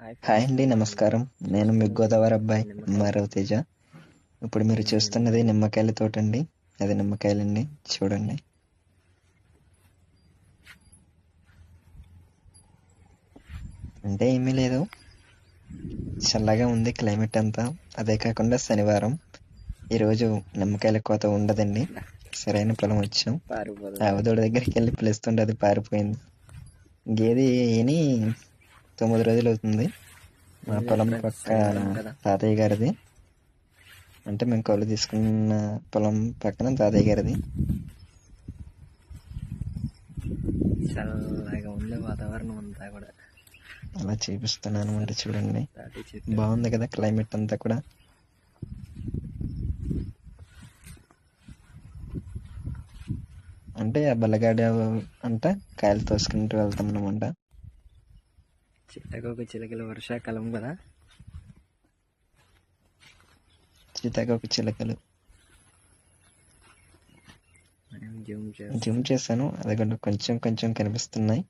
Hi అండి నమస్కారం. నేను మీ గోదావరి అబ్బాయి మారవ తేజ. ఇప్పుడు మీరు చూస్తున్నది నిమ్మకాయల తోట అండి. అది నిమ్మకాయలండి. చూడండి. అంటే ఏమీ లేదు. చల్లగా ఉంది క్లైమేట్ అంతా. అదే కాకుండా శనివారం. ఈరోజు నిమ్మకాయల కోత ఉండదండి. సరైన పొలం వచ్చాం. ఆవదోడి దగ్గరికి వెళ్ళి పిలుస్తుంటే అది పారిపోయింది. గేది ఈని తొమ్మిది రోజులు అవుతుంది మా పొలం పక్క తాతయ్య గారిది. అంటే మేము కౌలు తీసుకున్న పొలం పక్కన తాతయ్య గారిది. చల్లగా ఉంది వాతావరణం అంతా కూడా. అలా చూపిస్తున్నాను అంటే చూడండి. బాగుంది కదా క్లైమేట్ అంతా కూడా. అంటే ఆ బల్లగాడి అంట కాయలు తోసుకుంటూ వెళ్తాం అనమాట చిట్టకొక చిలకల వర్షాకాలం కదా? సీతాకోక చిలకలు. జూమ్ చేస్తాం. జూమ్ చేశాను అది కూడా కొంచెం కొంచెం కనిపిస్తున్నాయి.